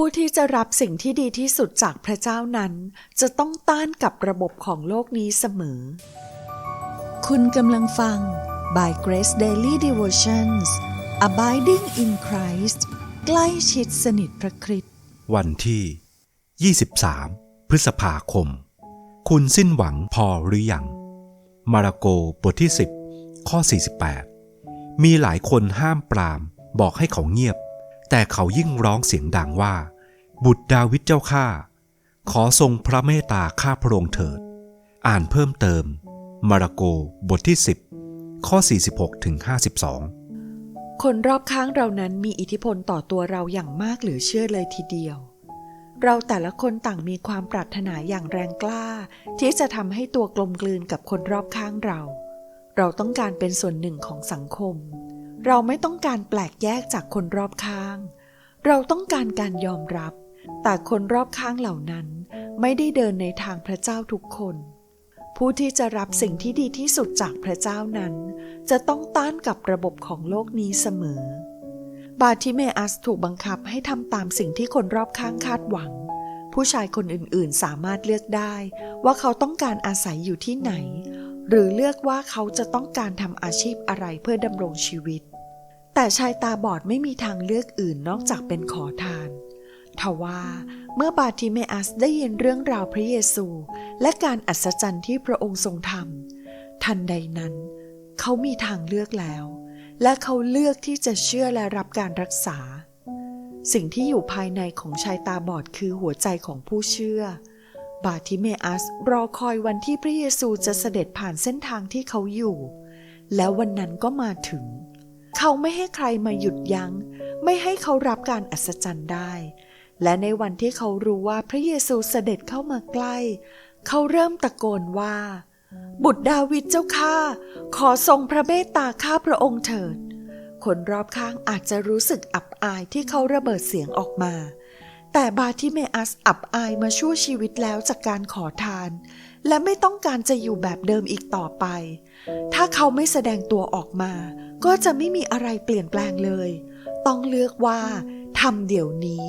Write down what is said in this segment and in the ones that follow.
ผู้ที่จะรับสิ่งที่ดีที่สุดจากพระเจ้านั้น จะต้องต้านกับระบบของโลกนี้เสมอ คุณกำลังฟัง by Grace Daily Devotions Abiding in Christ ใกล้ชิดสนิทพระคริสต์วันที่ 23 พฤษภาคม คุณสิ้นหวังพอหรือยัง มาระโกบทที่ 10 ข้อ 48 มีหลายคนห้ามปรามบอกให้เขาเงียบ แต่เขายิ่งร้องเสียงดังว่า บุตรดาวิดเจ้าข้าขอทรงพระเมตตาข้าพระองค์เถิด อ่านเพิ่มเติม มาระโกบทที่ 10 ข้อ 46ถึง52 คนรอบข้างเรานั้นมีอิทธิพลต่อตัวเราอย่างมากหลือเชื่อเลยทีเดียว เราแต่ละคนต่างมีความปรารถนาอย่างแรงกล้า ที่จะทำให้ตัวกลมกลืนกับคนรอบข้างเรา เราต้องการเป็นส่วนหนึ่งของสังคม เราไม่ต้องการแปลกแยกจากคนรอบข้าง เราต้องการการยอมรับ แต่คนรอบข้างเหล่านั้น ไม่ได้เดินในทางพระเจ้าทุกคน ผู้ที่จะรับสิ่งที่ดีที่สุดจากพระเจ้านั้น จะต้องต้านกับระบบของโลกนี้เสมอ บาทิเมอัสถูกบังคับให้ทำตามสิ่งที่คนรอบข้างคาดหวัง ผู้ชายคนอื่นๆสามารถเลือกได้ ว่าเขาต้องการอาศัยอยู่ที่ไหน หรือเลือกว่าเขาจะต้องการทำอาชีพอะไรเพื่อดำรงชีวิต แต่ชายตาบอดไม่มีทางเลือกอื่นนอกจากเป็นขอทานทว่าเมื่อบาทิเมอัสได้ยินเรื่องราวพระเยซู และการอัศจรรย์ที่พระองค์ทรงทำทันใดนั้น เขามีทางเลือกแล้ว และเขาเลือกที่จะเชื่อและรับการรักษา สิ่งที่อยู่ภายในของชายตาบอดคือหัวใจของผู้เชื่อ บาทิเมอัสรอคอยวันที่พระเยซูจะเสด็จผ่านเส้นทางที่เขาอยู่ แล้ววันนั้นก็มาถึง เขาไม่ให้ใครมาหยุดยัง้ง ไม่ให้เขารับการอัศจรรย์ได้ และในวันที่เขารู้ว่าพระเยซูเสด็จเข้ามาใกล้ เขาเริ่มตะโกนว่า บุตรดาวิดเจ้าข้าขอทรงพระเมตตาข้าพระองค์เถิด คนรอบข้างอาจจะรู้สึกอับอายที่เขาระเบิดเสียงออกมา แต่บาทิเมอัสอับอายมาชั่วชีวิตแล้วจากการขอทาน และไม่ต้องการจะอยู่แบบเดิมอีกต่อไป ถ้าเขาไม่แสดงตัวออกมา ก็จะไม่มีอะไรเปลี่ยนแปลงเลย ต้องเลือกว่าทำเดี๋ยวนี้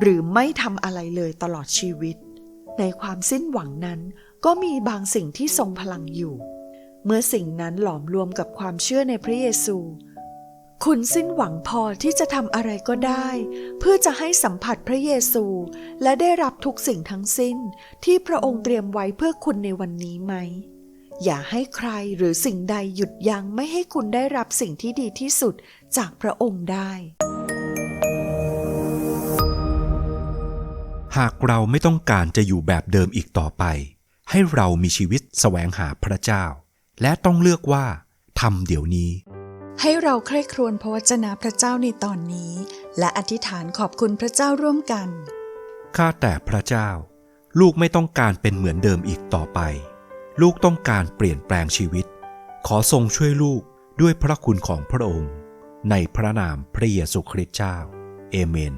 หรือไม่ทำอะไรเลยตลอดชีวิต ในความสิ้นหวังนั้น ก็มีบางสิ่งที่ทรงพลังอยู่ เมื่อสิ่งนั้นหลอมรวมกับความเชื่อในพระเยซู คุณสิ้นหวังพอที่จะทำอะไรก็ได้ เพื่อจะให้สัมผัสพระเยซู และได้รับทุกสิ่งทั้งสิ้นที่พระองค์เตรียมไว้เพื่อคุณในวันนี้ไหม อย่าให้ใครหรือสิ่งใดหยุดยั้งไม่ให้คุณได้รับสิ่งที่ดีที่สุดจากพระองค์ได้ หากเราไม่ต้องการจะอยู่แบบเดิมอีกต่อไป ให้เรามีชีวิตแสวงหาพระเจ้า และต้องเลือกว่าทำเดี๋ยวนี้ ให้เราใคร่ครวญพระวจนะพระเจ้าในตอนนี้ และอธิษฐานขอบคุณพระเจ้าร่วมกัน ข้าแต่พระเจ้า ลูกไม่ต้องการเป็นเหมือนเดิมอีกต่อไป ลูกต้องการเปลี่ยนแปลงชีวิต ขอทรงช่วยลูกด้วยพระคุณของพระองค์ ในพระนามพระเยซูคริสต์เจ้า เอเมน